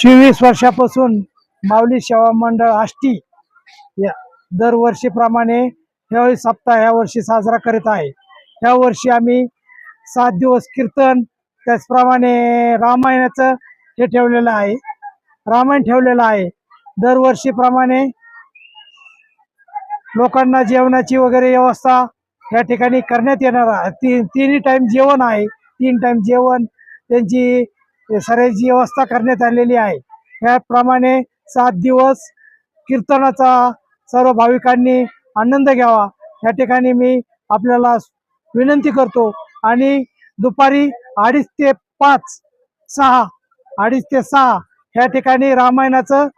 चोवीस वर्षापासून माऊली सेवा मंडळ आष्टी या दरवर्षीप्रमाणे ह्यावेळी सप्ताह ह्या वर्षी साजरा करीत आहे. ह्या वर्षी आम्ही सात दिवस कीर्तन त्याचप्रमाणे रामायणाचं हे ठेवलेलं आहे. रामायण ठेवलेलं आहे. दरवर्षीप्रमाणे लोकांना जेवणाची वगैरे व्यवस्था या ठिकाणी करण्यात येणार आहे. ती तिन्ही टाईम जेवण आहे. तीन टाईम जेवण त्यांची सरायची व्यवस्था करण्यात आलेली आहे. त्याप्रमाणे सात दिवस कीर्तनाचा सर्व भाविकांनी आनंद घ्यावा. या ठिकाणी मी आपल्याला विनंती करतो आणि दुपारी अडीच ते पाच सहा अडीच ते सहा ह्या ठिकाणी रामायणाचं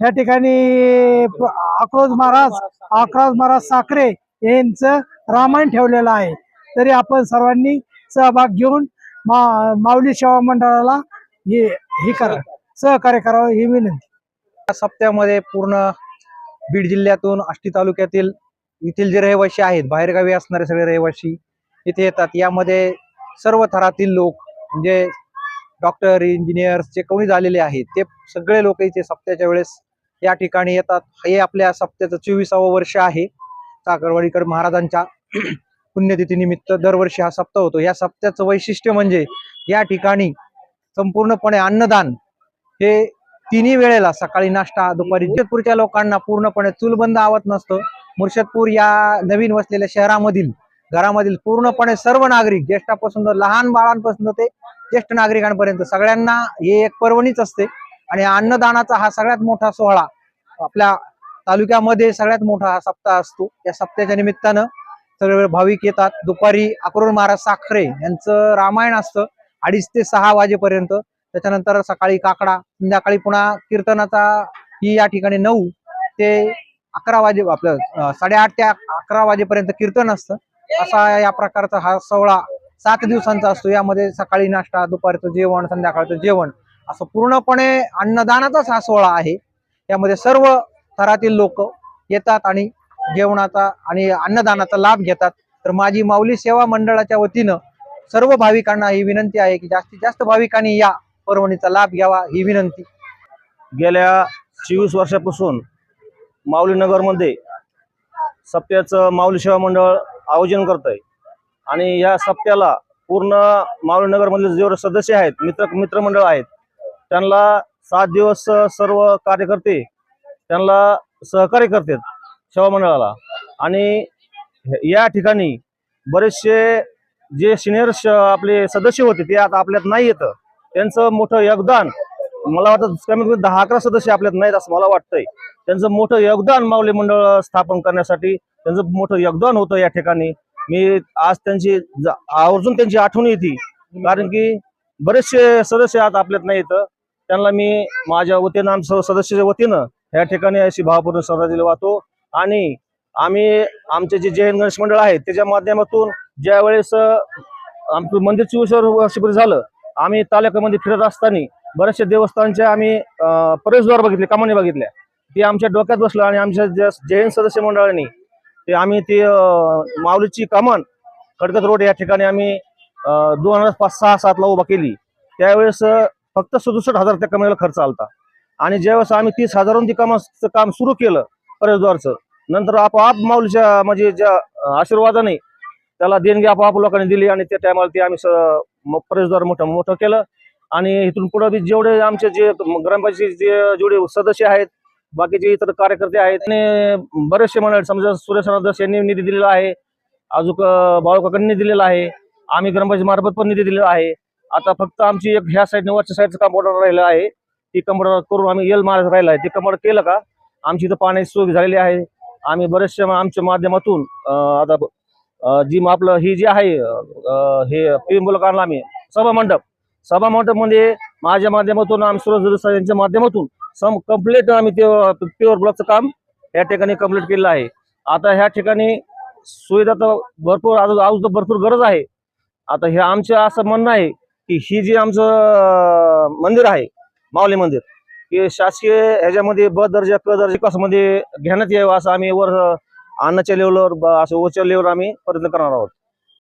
ह्या ठिकाणी अक्रोज महाराज अक्रोज महाराज साखरे यांचं रामायण ठेवलेलं आहे. तरी आपण सर्वांनी सहभाग घेऊन मा माऊली सेवा मंडळाला हे हे करा. सहकार्य करावं ही विनंती. या सप्त्यामध्ये पूर्ण बीड जिल्ह्यातून आष्टी तालुक्यातील येथील जे रहिवासी आहेत बाहेरगावी असणारे सगळे रहिवासी इथे येतात. यामध्ये सर्व थरातील लोक म्हणजे डॉक्टर इंजिनियर्स जे कोणी झालेले आहेत ते सगळे लोक इथे सप्त्याच्या वेळेस या ठिकाणी येतात. हे आपल्या सप्त्याचं चोवीसावं वर्ष आहे. साखरवाडीकर महाराजांच्या पुण्यतिथीनिमित्त दरवर्षी हा सप्ताह होतो. या सप्त्याचं वैशिष्ट्य म्हणजे या ठिकाणी संपूर्णपणे अन्नदान हे तिन्ही वेळेला सकाळी नाश्ता दुपारी मुर्शदपूरच्या लोकांना पूर्णपणे चूलबंद आवत नसतं. मुर्शदपूर या नवीन वसलेल्या शहरामधील घरामधील पूर्णपणे सर्व नागरिक ज्येष्ठापासून लहान बाळांपासून ते ज्येष्ठ नागरिकांपर्यंत सगळ्यांना हे एक पर्वणीच असते. आणि अन्नदानाचा हा सगळ्यात मोठा सोहळा आपल्या तालुक्यामध्ये सगळ्यात मोठा हा सप्ताह असतो. या सप्त्याच्या निमित्तानं सगळे भाविक येतात. दुपारी अक्रोड महाराज साखरे यांचं रामायण असतं. अडीच ते सहा वाजेपर्यंत. त्याच्यानंतर सकाळी काकडा संध्याकाळी पुन्हा कीर्तनाचा ही या ठिकाणी नऊ ते अकरा वाजे आपलं साडेआठ ते अकरा वाजेपर्यंत कीर्तन असतं. असा या प्रकारचा हा सोहळा सात दिवसांचा असतो. यामध्ये सकाळी नाश्ता दुपारचं जेवण संध्याकाळचं जेवण असं पूर्णपणे अन्नदानाचाच हा सोहळा आहे. यामध्ये सर्व थरातील लोक येतात आणि जेवणाचा आणि अन्नदानाचा लाभ घेतात. तर माझी माऊली सेवा मंडळाच्या वतीनं सर्व भाविकांना ही विनंती आहे की जास्तीत जास्त भाविकांनी या पर्वणीचा लाभ घ्यावा ही विनंती. गेल्या चोवीस वर्षापासून माऊली नगरमध्ये सप्त्याचं माऊली सेवा मंडळ आयोजन करत आहे आणि या सप्त्याला पूर्ण माऊली नगरमधले जेवढे सदस्य आहेत मित्र मित्रमंडळ आहेत त्यांना सात दिवस सर्व कार्यकर्ते त्यांना सहकार्य करतात सेवा मंडळाला. आणि या ठिकाणी बरेचसे जे सिनियर आपले सदस्य होते ते आता आपल्यात नाही येतं. त्यांचं मोठं योगदान मला वाटतं कमीत कमी दहा अकरा सदस्य आपल्यात नाहीत असं मला वाटतंय. त्यांचं मोठं योगदान माऊली मंडळ स्थापन करण्यासाठी त्यांचं मोठं योगदान होतं या ठिकाणी. मी आज त्यांची आवर्जून त्यांची आठवण येते कारण की बरेचसे सदस्य आता आपल्यात नाही येतं त्यांना मी माझ्या वतीनं आमचं सदस्याच्या वतीनं या ठिकाणी अशी भावपूर्ण श्रद्धांजली वाहतो. आणि आम्ही आमचे जे जैन गणेश मंडळ आहे त्याच्या माध्यमातून ज्या वेळेस आमचं मंदिर चोवीस वर्षपूर्वी झालं आम्ही तालुक्यामध्ये फिरत असताना बऱ्याचशा देवस्थानचे आम्ही प्रवेशद्वार बघितले कामाने बघितल्या. ते आमच्या डोक्यात बसलं आणि आमच्या ज्या जैन सदस्य मंडळाने ते आम्ही ते माऊलीची कमान खडकत रोड या ठिकाणी आम्ही दोन हजार पाच सहा सातला उभा केली. त्यावेळेस फक्त सदुसष्ट हजार त्या कमाईला खर्च आलता. आणि ज्यावेळेस आम्ही तीस हजारून ती कामाचं काम सुरू केलं प्रवेशद्वारचं नंतर आपोआप माऊलीच्या म्हणजे ज्या आशीर्वादाने त्याला देणगी आपोआप लोकांनी दिली आणि त्या टायमाला ते आम्ही प्रवेशद्वार मोठं मोठं केलं. आणि इथून पुढे बी जेवढे आमचे जे ग्रामपंचायत जे जेवढे सदस्य आहेत बाकीचे इतर कार्यकर्ते आहेत आणि बरेचसे मंडळ समजा सुरेश अनंतदास यांनी निधी दिलेला आहे अजून बाळूकाकांनी दिलेला आहे आम्ही ग्रामपंचायत मार्फत पण निधी दिलेला आहे. आता फक्त आमची एक ह्या साईडने वरच्या साईडचं कंपाऊंडर राहिलं आहे ती कंपाऊंडर करून आम्ही येल मारायचं राहिलं आहे ते कंपाऊंडर केलं का? आमची इथं पाण्याची सोय झालेली आहे. आम्ही बरेचशा आमच्या माध्यमातून आता जी आपलं ही जी आहे हे पिंबुलक आणलं आम्ही सभा मंडप. सभा मंडपमध्ये माझ्या माध्यमातून आम्ही सुरज यांच्या माध्यमातून सम कंप्लीट आम्ही ते प्युअर ब्लॉकचं काम या ठिकाणी कंप्लीट केलेलं आहे. आता ह्या ठिकाणी सुविधा तर भरपूर आज अजून तर भरपूर गरज आहे. आता हे आमचं असं म्हणणं आहे की ही जी आमचं मंदिर आहे माऊली मंदिर की शासकीय ह्याच्यामध्ये ब दर्जा क दर्जा विकासामध्ये घेण्यात यावं असं आम्ही वर अन्नाच्या लेवलवर असं ओच्या लेवलवर आम्ही प्रयत्न करणार आहोत.